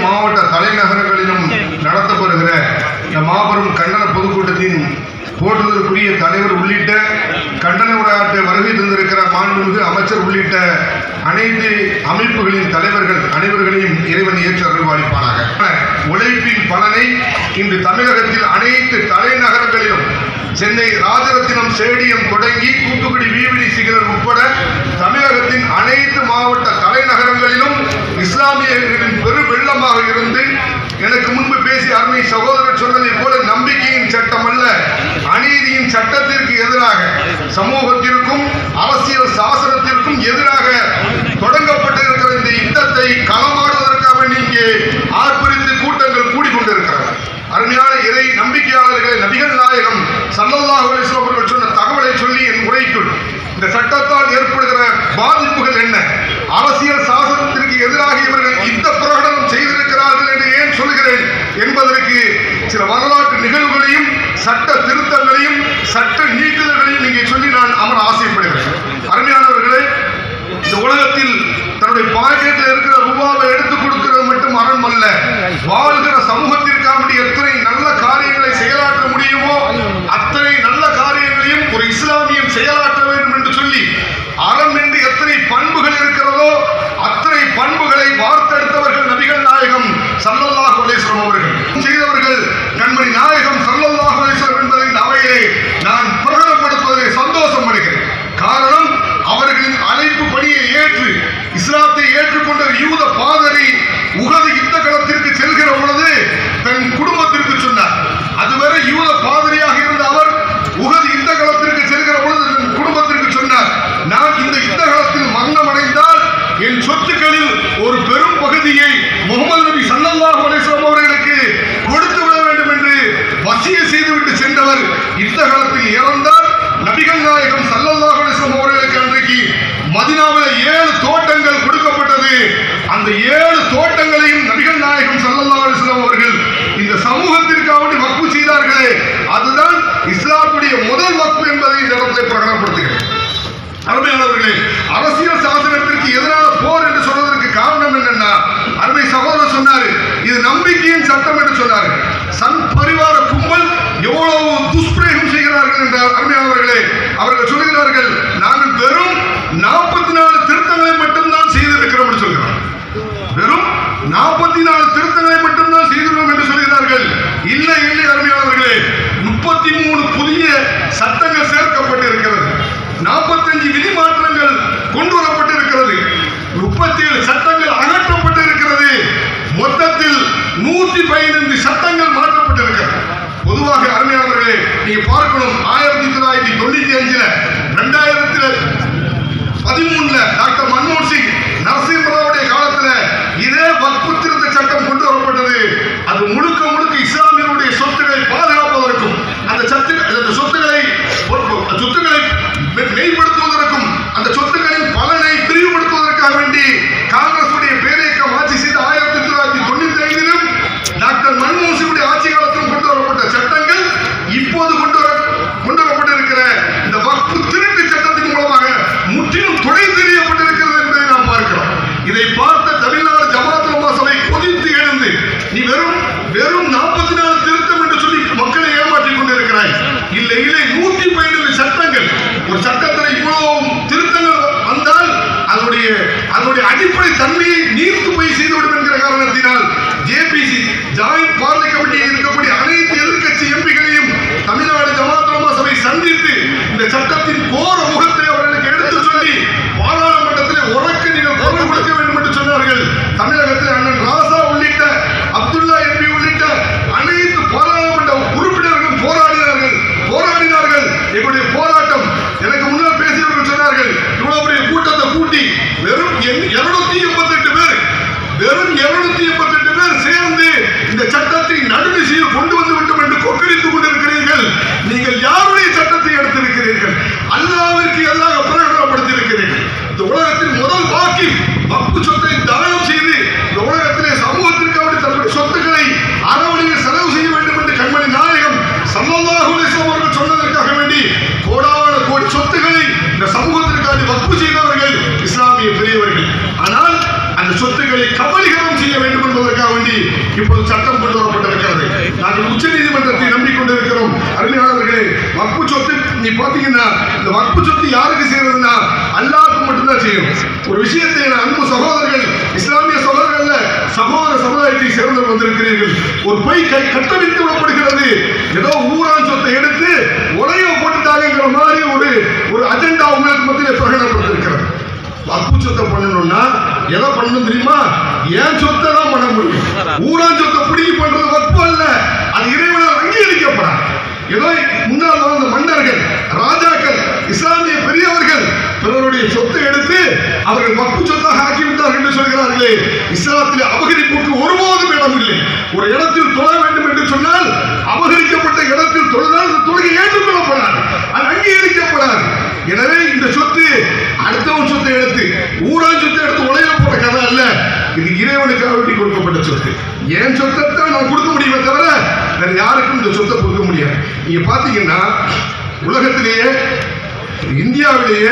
மாவட்ட தலைநகரங்களிலும் நடத்தப்படுகிற இந்த மாபெரும் கண்டன பொதுக்கூட்டத்தின் போற்றுதற்குரிய தலைவர் உள்ளிட்ட கண்டன உரையாற்ற வருகை தந்திருக்கிற மாண்புமிகு அமைச்சர் உள்ளிட்ட அனைத்து அமைப்புகளின் தலைவர்கள் அனைவர்களையும் இறைவன் ஏற்று அருள்வாளிப்பானாக உழைப்பின் பலனை இன்று தமிழகத்தில் அனைத்து தலைநகரங்களிலும் சென்னை ராஜரத்தினம் ஸ்டேடியம் தொடங்கி தூத்துக்குடி விவிடி சிகரர் உட்பட தமிழகத்தின் அனைத்து மாவட்ட தலைநகரங்களிலும் இஸ்லாமியர்களின் பெரு வெள்ளமாக இருந்து எனக்கு முன்பு பேசிய அருமை சகோதரர் சொன்னதை போல நம்பிக்கையின் சட்டம் அல்ல அநீதியின் சட்டத்திற்கு எதிராக சமூகத்திற்கும் அரசியல் சாசனத்திற்கும் எதிராக தொடங்கப்பட்டிருக்கிற இந்த யுத்தத்தை களமாடுவதற்காக இங்கே ஆர்ப்பரித்து கூட்டங்கள் கூடிக்கொண்டிருக்கிறது அருமையான இறை நம்பிக்கையாளர்களே நபிகள் நாயகம் சல்லல்லாஹு அலைஹி வஸல்லம் அவர்கள் சொன்ன தகவலை சொல்லி என் உரைக்குள் இந்த சட்டத்தால் ஏற்படுகிற பாதிப்புகள் என்ன அரசியல் சாசனத்திற்கு எதிராக இவர்கள் இந்த பிரகடனம் செய்திருக்கிறார்கள் என்று ஏன் சொல்கிறேன் என்பதற்கு சில வரலாற்று நிகழ்வுகளையும் சட்ட திருத்தங்களையும் சட்ட நீக்குதல்களையும் இங்கே சொல்லி நான் அமர ஆசைப்படுகிறேன் அருமையானவர்களே இந்த உலகத்தில் தன்னுடைய பாக்கெட்டில் இருக்கிற ரூபாவை எடுத்து கொடுக்கிறது மட்டும் அறம் அல்ல வாழ்கிற சமூகத்திற்காக எத்தனை நல்ல காரியங்களை செயலாற்ற முடியுமோ அத்தனை நல்ல காரியங்களையும் ஒரு இஸ்லாமியம் செயலாற்ற வேண்டும் என்று சொல்லி அறம் என்று எத்தனை பண்புகள் இருக்கிறதோ அத்தனை பண்புகளை வார்த்தெடுத்தவர்கள் நபிகள் நாயகம் சல்லல்லாஹு அலைஹிஸ்ஸலாம் அவர்கள் செய்தவர்கள் கண்மணி நாயகம் சல்லல்லாஹு அலைஹிஸ்ஸலாம் என்பதை இந்த அவையிலே நான் பிரகடனப்படுத்துவதை சந்தோஷம் அடைகிறேன் காரணம் அவர்களின் அழைப்பு பணியை ஏற்று இஸ்லாத்தை ஏற்றுக்கொண்ட யூத பாதரி உகது யுத்த களத்திற்கு செல்கிற பொழுது தன் குடும்பத்திற்கு சொன்னார் அதுவரை யூத பாதிரியாக இருந்த அவர் உகது யுத்த களத்திற்கு செல்கிற பொழுது தன் குடும்பத்திற்கு சொன்னார் நான் இந்த யுத்த களத்தில் மரணம் அடைந்தால் என் சொத்துக்களில் ஒரு பெரும் பகுதியை முகமது நபி சல்லல்லாஹு அலைஹி வஸல்லம் அவர்களுக்கு கொடுத்து விட வேண்டும் என்று வசிய செய்துவிட்டு சென்றவர் யுத்த காலத்தில் இறந்தார் நபிகள் நாயகம் சல்லல்லாஹு அலைஹி அவர்களுக்கு அன்றைக்கு மதினாவில் ஏழு தோட்டங்கள் கொடுக்கப்பட்டது. அந்த ஏழு தோட்டங்களையும் நபிகள் நாயகம் சல்லல்லாஹு அலைஹி அவர்கள் இந்த சமூகத்திற்காக வக்பு செய்தார்களே. அதுதான் இஸ்லாத்துடைய முதல் வக்பு என்பதை இந்த இடத்தை பிரகடனப்படுத்துகிறேன் அருமையானவர்களே அரசியல் சாசனத்திற்கு எதிரான போர் என்று சொல்வதற்கு காரணம் என்னன்னா அருமை சகோதரர் சொன்னாரு இது நம்பிக்கையின் சட்டம் என்று சொன்னாரு. சன் பரிவார கும்பல் எவ்வளவு துஷ்பிரயோகம் செய்கிறார்கள் என்றால் அருமையானவர்களே சொல்கிறார்கள் நாங்கள் வெறும் நாற்பத்தி நாலு திருத்தங்களை மட்டும்தான் செய்திருக்கிறோம் என்று சொல்கிறார். வெறும் நாற்பத்தி நாலு திருத்தங்களை மட்டும்தான் செய்துள்ளோம் என்று சொல்கிறார்கள். இல்லை இல்லை அருமையாளர்களே முப்பத்தி மூணு புதிய சட்டங்கள் சேர்க்கப்பட்டிருக்கிறது. நாற்பத்தஞ்சு விதி மாற்றங்கள் கொண்டு வரப்பட்டிருக்கிறது முப்பத்தி ஏழு சட்டங்கள் அகற்றப்பட்டிருக்கிறது. மொத்தத்தில் நூற்றி பதினைந்து சட்டங்கள் மாற்றப்பட்டிருக்கிறது. பொதுவாக அருமையாளர்களே நீங்க பார்க்கணும் ஆயிரத்தி தொள்ளாயிரத்தி தொண்ணூத்தி அஞ்சுல ரெண்டாயிரத்தி பதிமூணுல டாக்டர் மன்மோகன் சிங் நரசிம்மராவுடைய காலத்துல இதே வக்பு சட்டம் கொண்டு வரப்பட்டது அது முழுக்க முழுக்க இஸ்லாமியருடைய சொத்துக்களை பாதுகாப்பதற்கும் அந்த சத்து அந்த சொத்துக்களை சொத்துக்களை மெ- மெய்ப்படுத்துவதற்கும் அந்த சொத்துக்களின் பலனை பிரிவுபடுத்துவதற்காக வேண்டி காங்கிரஸ் உடைய பேரியக்கம் ஆட்சி செய்த ஆயிரத்தி தொள்ளாயிரத்தி தொண்ணூத்தி ஐந்திலும் டாக்டர் மன்மோகன் சிங்குடைய ஆட்சி காலத்திலும் கொண்டு வரப்பட்ட சட்டங்கள் இப்போது கொண்டு வர கொண்டு வரப்பட்டிருக்கிற இந்த வக்பு திருட்டு சட்டத்தின் மூலமாக முற்றிலும் துணை தெரியப்பட்டிருக்கிறது என்பதை நாம் பார்க்கிறோம் இதை பார்த்த தமிழ்நாடு ஜமாத் உலமா சபை கொதித்து எழுந்து நீ வெறும் வெறும் நாற்பத்தி நாலு திருத்தம் என்று சொல்லி மக்களை ஏமாற்றிக் கொண்டிருக்கிறாய் இல்லை நூற்றி பதினேழு சட்டங்கள். ஒரு சட்டத்தில் இவ்வளவு திருத்தங்கள் வந்தால் அதனுடைய அதனுடைய அடிப்படை தன்மையை நீர்த்து போய் செய்துவிடும் என்கிற காரணத்தினால் ஜேபிசி ஜாயிண்ட் பார்லை கமிட்டியில் இருக்கக்கூடிய அனைத்து எதிர்கட்சி எம்பிகளையும் தமிழ்நாடு ஜமாத் சபை சந்தித்து இந்த சட்டத்தின் கோர முகத்தை அவர்களுக்கு எடுத்து சொல்லி பாராளுமன்றத்திலே உறக்க நீங்கள் குரல் கொடுக்க வேண்டும் என்று சொன்னார்கள் தமிழகத்தில் அண்ணன் ராசா உள்ளிட்ட அப்துல்லா எம்பி உள்ளிட்ட அனைத்து பாராளுமன்ற உறுப்பினர்களும் போராடினார்கள் போராடினார்கள் எங்களுடைய போராட்டம் எனக்கு முன்னால் பேசியவர்கள் சொன்னார்கள் இவ்வளவு பெரிய கூட்டத்தை கூட்டி வெறும் இருநூத்தி எண்பத்தி எட்டு பேர் வெறும் இருநூத்தி எண்பத்தி எட்டு பேர் சேர்ந்து இந்த சட்டத்தை நடுநிசையில் கொண்டு வந்து விட்டோம் என்று கொக்கரித்துக் கொண்டிருக்கிறீர்கள் நீங்கள் யாருடைய சட்டத்தை எடுத்திருக்கிறீர்கள் அல்லாவிற்கு எல்லாம் பிரகடனப்படுத்தியிருக்கிறீர்கள் இந்த உலகத்தின் முதல் வாக்கில் வக்பு சொத்தை தானம் செய்து இந்த உலகத்திலே சமூகத்திற்கு அவருடைய தன்னுடைய சொத்துக்களை அறவழியில் செலவு செய்ய வேண்டும் என்று கண்மணி நாயகம் சல்லல்லாஹு அலைஹி வஸல்லம் அவர்கள் சொன்னதற்காக வேண்டி கோடான கோடி சொத்துக்களை இந்த சமூகத்திற்காக வக்பு கபலீகரம் செய்ய வேண்டும் என்பதற்காக வேண்டி இப்போது சட்டம் கொண்டு வரப்பட்டிருக்கிறது. நாங்கள் உச்ச நீதிமன்றத்தை நம்பிக்கொண்டிருக்கிறோம் அருமையாளர்களே வக்பு சொத்து நீ பாத்தீங்கன்னா இந்த வக்பு சொத்து யாருக்கு செய்யறதுன்னா அல்லாவுக்கு மட்டும்தான் செய்யும். ஒரு விஷயத்தை என் அன்பு சகோதரர்கள் இஸ்லாமிய சகோதரர்கள் சகோதர சமுதாயத்தை சேர்ந்து வந்திருக்கிறீர்கள். ஒரு பொய் கை கட்டவிழ்த்து விடப்படுகிறது. ஏதோ ஊரான் சொத்தை எடுத்து உலக போட்டுட்டாங்கிற மாதிரி ஒரு ஒரு அஜெண்டா உங்களுக்கு மத்தியில் பிரகடனப்பட்டிருக்கிறது வக்பு சொத்தை பண்ணணும்னா எதை பண்ணணும் தெரியுமா? ஏன் சொத்தை தான் பண்ண முடியும்? ஊரான் சொத்தை பிடிக்கி பண்றது வக்பு அல்ல. அது இறைவனால் அங்கீகரிக்கப்படாது ஏதோ முன்னால் வாழ்ந்த மன்னர்கள் ராஜாக்கள் இஸ்லாமிய பெரியவர்கள் பிறருடைய சொத்தை எடுத்து அவர்கள் வக்பு சொத்தாக ஆக்கிவிட்டார்கள் என்று சொல்கிறார்களே. இஸ்லாத்தில் அபகரிப்புக்கு ஒருபோதும் இடம் இல்லை ஒரு இடத்தில் தொழ வேண்டும் என்று சொன்னால் அபகரிக்கப்பட்ட இடத்தில் தொழுதால் அந்த தொழுகை ஏற்றுக்கொள்ளப்படாது அது அங்கீகரிக்கப்படாது எனவே இந்த சொத்து அடுத்தவன் சொத்தை எடுத்து ஊரான் சொத்தை எடுத்து உலக போட்ட கதை அல்ல தேவனுக்காக வேண்டி கொடுக்கப்பட்ட சொத்து. என் சொத்தை தான் நான் கொடுக்க முடியுமே தவிர வேற யாருக்கும் இந்த சொத்தை கொடுக்க முடியாது. நீங்க பாத்தீங்கன்னா உலகத்திலேயே இந்தியாவிலேயே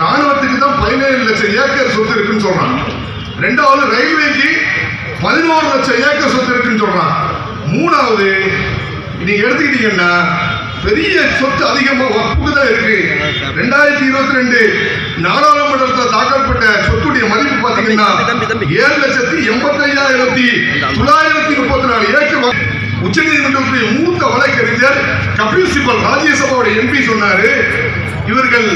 ராணுவத்துக்கு தான் பதினேழு லட்சம் ஏக்கர் சொத்து இருக்குன்னு சொல்றான் ரெண்டாவது ரயில்வேக்கு பதினோரு லட்சம் ஏக்கர் சொத்து இருக்குன்னு சொல்றான் மூணாவது நீங்க எடுத்துக்கிட்டீங்கன்னா பெரிய சொத்து அதிகமா வகுப்பு தான் இருக்கு. ரெண்டாயிரத்தி இருபத்தி ரெண்டு நாடாளுமன்றத்தில் தாக்கப்பட்ட சொத்துடைய மதிப்பு தம்பி. ஏழு லட்சத்தி எண்பத்தி ஐயாயிரத்தி தொள்ளாயிரத்தி முப்பத்தி நாலு ஏக்கர் உச்ச நீதிமன்றத்துடைய மூத்த வழக்கறிஞர் கபில் சிபல் ராஜ்யசபாவுடைய எம்பி சொன்னாரு இவர்கள்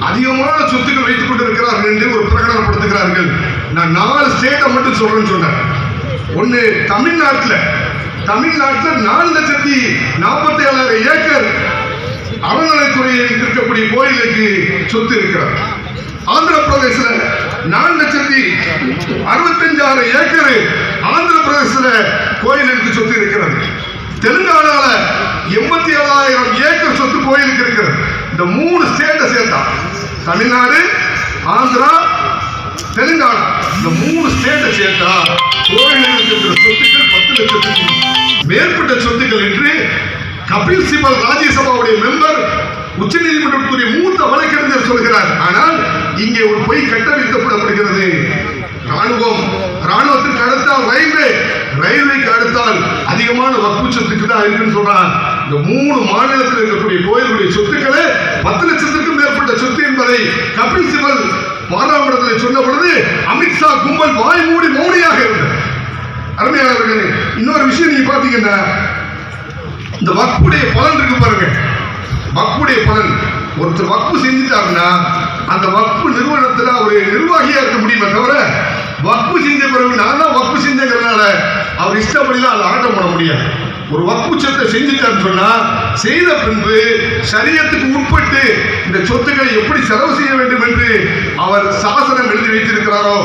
அதிகமான சொத்துக்கள் வைத்துக் கொண்டிருக்கிறார்கள் என்று ஒரு பிரகடனப்படுத்துகிறார்கள். நான் நாலு ஸ்டேட்டை மட்டும் சொல்றேன்னு சொன்னேன். ஒன்னு தமிழ்நாட்டுல. தமிழ்நாட்டுல நாலு லட்சத்தி நாற்பத்தி ஏழாயிரம் ஏக்கர் அறநிலைத்துறையில் இருக்கக்கூடிய கோயிலுக்கு சொத்து இருக்கிறார் ஆந்திர பிரதேசல நாலு லட்சத்தி அறுபத்தஞ்சாயிரம் ஏக்கர் ஆந்திர பிரதேசல கோயிலுக்கு சொத்து இருக்கிறது. தெலுங்கானால எண்பத்தி ஏழாயிரம் ஏக்கர் சொத்து கோயிலுக்கு இருக்கிறது. இந்த மூணு ஸ்டேட்டை சேர்த்தா தமிழ்நாடு ஆந்திரா தெலுங்கானா. இந்த மூணு ஸ்டேட்டை சேர்த்தா கோயில்களுக்கு இருக்கிற சொத்துக்கள் பத்து லட்சத்துக்கு மேற்பட்ட சொத்துக்கள் என்று கபில் சிபல் ராஜ்யசபாவுடைய மெம்பர் உச்ச நீதிமன்றத்துடைய மூத்த வழக்கறிஞர் சொல்கிறார் ஆனால் இங்கே ஒரு பொய் கட்டவிழ்க்கப்படுகிறது ராணுவம் ராணுவத்திற்கு அடுத்தால் ரயில்வே ரயில்வேக்கு அடுத்தால் அதிகமான வக்பு சொத்துக்கு தான் இருக்குன்னு சொல்றான். இந்த மூணு மாநிலத்தில் இருக்கக்கூடிய கோயிலுடைய சொத்துக்களே பத்து லட்சத்திற்கும் மேற்பட்ட சொத்து என்பதை கபில் சிபல் பாராளுமன்றத்தில் சொன்ன பொழுது அமித்ஷா கும்பல் வாய் மூடி மௌனியாக இருந்தார். அருமையாளர்களே இன்னொரு விஷயம் நீங்க பாத்தீங்கன்னா இந்த வக்குடைய பலன் இருக்கு பாருங்க. வக்குடைய பலன். ஒருத்தர் வக்கு செஞ்சுட்டாருன்னா அந்த வக்கு நிறுவனத்தில் ஒரு நிர்வாகியா இருக்க முடியுமே தவிர வக்கு செஞ்ச பிறகு நான் தான் வக்கு செஞ்சங்கிறதுனால அவர் இஷ்டப்படிலாம் அதை ஆட்டம் பண்ண முடியாது. ஒரு வக்கு சொத்தை செஞ்சுட்டான்னு சொன்னா செய்த பின்பு சரியத்துக்கு உட்பட்டு இந்த சொத்துக்களை எப்படி செலவு செய்ய வேண்டும் என்று அவர் சாசனம் எழுதி வைத்திருக்கிறாரோ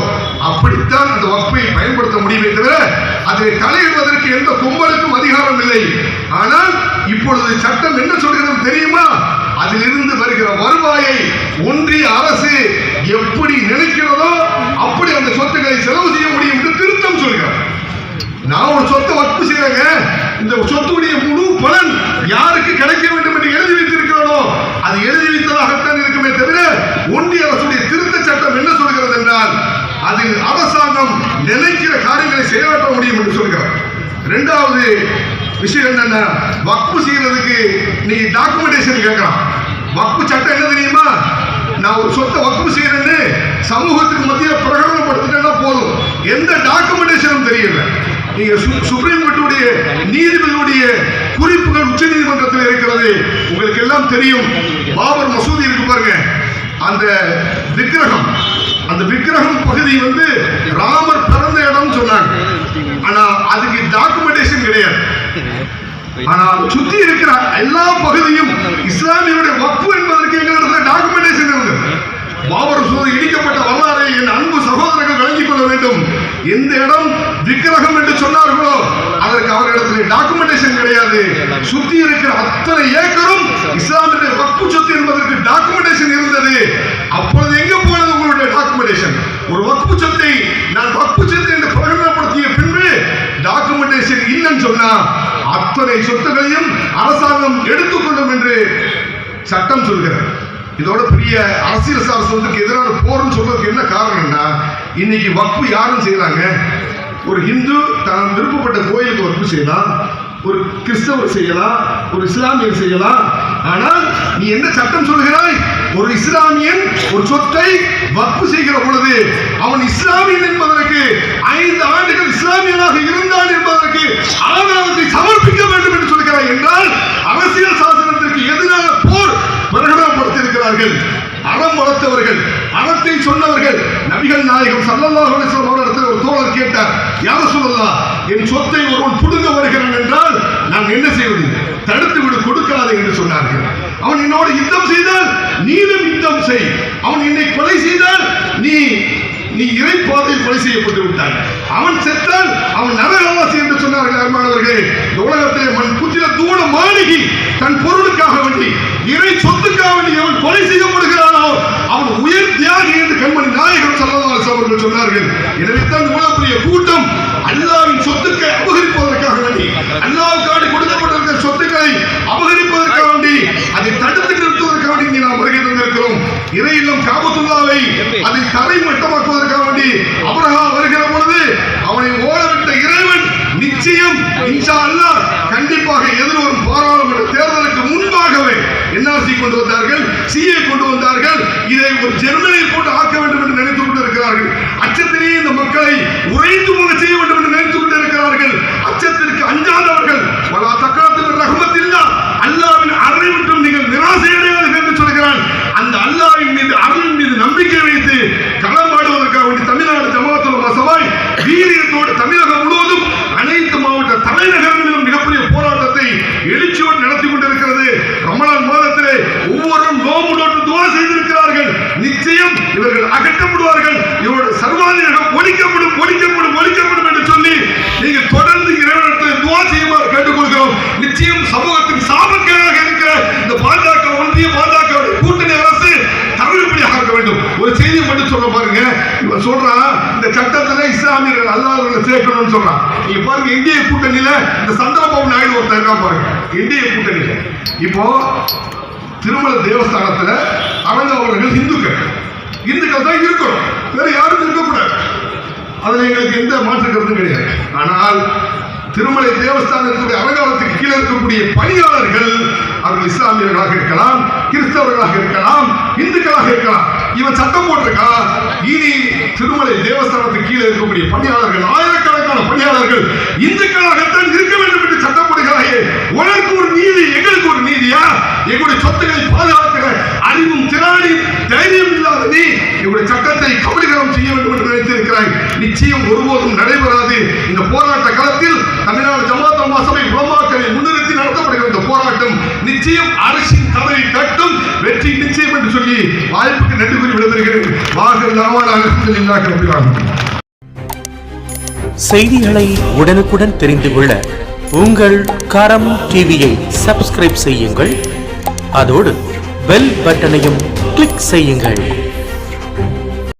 அப்படித்தான் அந்த வக்பை பயன்படுத்த முடியுமே தவிர அதை தலையிடுவதற்கு எந்த கும்பலுக்கும் அதிகாரம் இல்லை. ஆனால் இப்பொழுது சட்டம் என்ன சொல்கிறது தெரியுமா? இந்த சொத்துடைய முழு பலன் யாருக்கு கிடைக்க வேண்டும் என்று எழுதி வைத்திருக்கிறோனோ அது எழுதி வைத்ததாகத்தான் இருக்குமே தவிர ஒன்றிய அரசுடைய திருத்த சட்டம் என்ன சொல்கிறது என்றால் அது அரசாங்கம் நினைக்கிற காரியங்களை செயலாற்ற முடியும் என்று சொல்கிறார். ரெண்டாவது விஷயம் என்னன்னா வக்பு செய்யறதுக்கு நீ டாக்குமெண்டேஷன் கேட்கலாம். வக்பு சட்டம் என்ன தெரியுமா? நான் ஒரு சொத்தை வக்பு செய்யறேன்னு சமூகத்துக்கு மத்தியில் பிரகடனப்படுத்திட்டேன்னா போதும். எந்த டாக்குமெண்டேஷனும் தெரியல. நீங்க சு- சுப்ரீம் கோர்ட்டுடைய நீதிபதியுடைய குறிப்புகள் உச்ச நீதிமன்றத்தில் இருக்கிறது. உங்களுக்கு எல்லாம் தெரியும். பாபர் மசூதி இருக்கு பாருங்க. அந்த விக்கிரகம் அந்த விக்கிரகம் பகுதி வந்து ராமர் பிறந்த இடம் சொன்னாங்க. ஆனா அதுக்கு டாக்குமெண்டேஷன் கிடையாது. ஆனால் சுத்தி இருக்கிற எல்லா பகுதியும் இஸ்லாமியருடைய வப்பு என்பதற்கு எங்களுக்கு டாக்குமெண்டேஷன் இருந்தது பாபர் சூது இடிக்கப்பட்ட வரலாறை என் அன்பு சகோதரர்கள் விளங்கிக் கொள்ள வேண்டும். எந்த இடம் விக்கிரகம் என்று சொன்னார்களோ அதற்கு அவர்களிடத்தில் டாக்குமெண்டேஷன் கிடையாது. சுத்தி இருக்கிற அத்தனை ஏக்கரும் இஸ்லாமிய வக்பு சொத்து என்பதற்கு டாக்குமெண்டேஷன் இருந்தது. அப்பொழுது எங்க போனது உங்களுடைய டாக்குமெண்டேஷன் ஒரு வக்பு சொத்தை நான் வக்பு சொத்து என்று பிரகடனப்படுத்திய பின்பு டாக்குமெண்டேஷன் இல்லைன்னு சொன்னா அத்தனை சொத்துகளையும் அரசாங்கம் எடுத்துக்கொள்ளும் என்று சட்டம் சொல்கிறது. இதோட பெரிய அரசியல் சாசனத்துக்கு எதிரான போர்னு சொல்றதுக்கு என்ன காரணம்னா இன்னைக்கு வக்பு யாரும் செய்யறாங்க? ஒரு இந்து தான் விருப்பப்பட்ட கோயிலுக்கு வகுப்பு செய்யலாம் ஒரு கிறிஸ்தவர் செய்யலாம் ஒரு இஸ்லாமியர் செய்யலாம். ஆனால் நீ என்ன சட்டம் சொல்கிறாய்? ஒரு இஸ்லாமியன் ஒரு சொத்தை வக்ஃபு செய்கிற பொழுது அவன் இஸ்லாமியன் என்பதற்கு ஐந்து ஆண்டுகள் இஸ்லாமியனாக இருந்தான் என்பதற்கு ஆதாரத்தை சமர்ப்பிக்க வேண்டும் என்று சொல்கிறாய் என்றால் அரசியல் சாசனத்திற்கு எதிரான போர் அறம் வளர்த்தவர்கள் அறத்தை சொன்னவர்கள். நபிகள் நாயகம் சல்லல்லாஹ் அலைஹி அவரிடத்தில் ஒரு தோழர் கேட்டார் யார சொல்லலாம் என் சொத்தை ஒருவன் புடுங்க வருகிறான் என்றால் நான் என்ன செய்வது? தடுத்து விடு கொடுக்காது என்று சொன்னார்கள். அவன் என்னோடு யுத்தம் செய்தால் நீனும் யுத்தம் செய். அவன் என்னை கொலை செய்தால் நீ நீ இறை பாதையில் கொலை செய்யப்பட்டு விட்டாய். அவன் செத்தால் அவன் நரகவாசி என்று சொன்னார்கள் அருமானவர்களே. இந்த உலகத்திலே மண் குத்திர தூண மாளிகை தன் பொருளுக்காக வேண்டி இறை சொத்துக்காக வேண்டி அவன் கொலை செய்யப்படுகிறானோ அவன் உயர் தியாகி என்று கண்மணி நாயகம் சல்லல்லாஹு அவர்கள் சொன்னார்கள். எனவே தான் இவ்வளவு பெரிய கூட்டம் அல்லாவின் சொத்துக்களை அபகரிப்பதற்காக வேண்டி அல்லாவுக்காடி கொடுக்கப்பட்டிருக்கிற சொத்துக்களை அபகரிப்பதற்காக வேண்டி அதை தடுத்து நிறுத்துவதற்காக வேண்டி இங்கே நாம் வருகை தந்திருக்கிறோம் இறை இல்லம் காபத்துல்லாவை அதை தரை மட்டமாக்குவதற்காக வேண்டி அபரஹா வருகிற பொழுது அவனை ஓடவிட்ட இறைவன் நிச்சயம் இன்ஷா அல்லாஹ் கண்டிப்பாக எதிர்வரும் பாராளுமன்ற தேர்தலுக்கு முன்பாகவே என்ஆர்சி கொண்டு வந்தார்கள் சிஏ கொண்டு வந்தார்கள். இதை ஒரு ஜெர்மனியை போட்டு ஆக்க வேண்டும் என்று நினைத்துக் கொண்டிருக்கிறார்கள். அச்சத்திலேயே இந்த மக்களை உறைந்து போக செய்ய வேண்டும் என்று நினைத்துக் கொண்டிருக்கிறார்கள். அச்சத்திற்கு அஞ்சாதவர்கள் வலா தக்காத்து ரஹமத்தில்லா அல்லாவின் அருளை விட்டும் நீங்கள் நிராசையடையாதீர்கள் என்று சொல்கிறான் அந்த அல்லாவின் மீது அருளின் மீது நம்பிக்கை வைத்து களமாடுவதற்காக வேண்டி தமிழ்நாடு ஜமாத்துல் மசவாய் வீரியத்தோடு தமிழகம் முழுவதும் அனைத்து மாவட்ட தலைநகரங்களிலும் மிகப்பெரிய போராட்டத்தை எழுச்சியோடு நடத்தி கொண்டிருக்கிறது. ரமலான் மாதத்திலே ஒவ்வொருவரும் நோம்பு நோட்டு துவா செய்திருக்கிறார்கள். நிச்சயம் இவர்கள் அகற்றப்படுவார்கள். இவருடைய சர்வாதிகாரம் ஒழிக்கப்படும் ஒழிக்கப்படும் ஒழிக்கப்படும் என்று சொல்லி நீங்கள் தொடர்ந்து இறைவனத்தை துவா செய்யுமாறு கேட்டுக்கொள்கிறோம். நிச்சயம் சமூக ஒரு செய்தி மட்டும் சொல்ல பாருங்க. இவன் சொல்றான் இந்த சட்டத்துல இஸ்லாமியர்கள் அல்லாதவர்களை சேர்க்கணும்னு சொல்றான். நீங்க பாருங்க இந்திய கூட்டணியில இந்த சந்திரபாபு நாயுடு ஒருத்தர் இருக்கான் பாருங்க. இந்திய கூட்டணியில. இப்போ திருமல தேவஸ்தானத்துல அவங்க அவர்கள் இந்துக்கள். இந்துக்கள் தான் இருக்கணும். வேற யாரும் இருக்கக்கூடாது. அதுல எங்களுக்கு எந்த மாற்று கருத்தும் கிடையாது. ஆனால் திருமலை தேவஸ்தானத்துடைய அலங்காரத்துக்கு கீழே இருக்கக்கூடிய பணியாளர்கள் அவர்கள் இஸ்லாமியர்களாக இருக்கலாம் கிறிஸ்தவர்களாக இருக்கலாம் இந்துக்களாக இருக்கலாம். இவன் சத்தம் போட்டிருக்கா? இனி திருமலை தேவஸ்தானத்துக்கு கீழே இருக்கக்கூடிய பணியாளர்கள் ஆயிரக்கணக்கான பணியாளர்கள் இந்துக்களாகத்தான் இருக்க வேண்டும் என்று சத்தம் போடுகிறாயே. உனக்கு ஒரு நீதி எங்களுக்கு ஒரு நீதியா? எங்களுடைய சொத்துக்களை பாதுகாக்கிற அறிவும் திராணியும் தைரியம் இல்லாத நீ எங்களுடைய சட்டத்தை கபலீகரம் செய்ய வேண்டும் என்று நினைத்திருக்கிறாய். நிச்சயம் ஒருபோதும் நடைபெறாது. இந்த போராட்ட களத்தில் தமிழ்நாடு ஜமாத் அம்மா சபை உலமாக்களை முன்னிறுத்தி நடத்தப்படுகிற இந்த போராட்டம் நிச்சயம் அரசு நிச்சயம் என்று சொல்லி வாய்ப்புக்கு நன்றி கூறி விடைபெறுகிறேன் வாகல் நாவால் செய்திகளை உடனுக்குடன் தெரிந்து கொள்ள உங்கள் கரம் டிவியை சப்ஸ்கிரைப் செய்யுங்கள். அதோடு பெல் பட்டனையும் கிளிக் செய்யுங்கள்.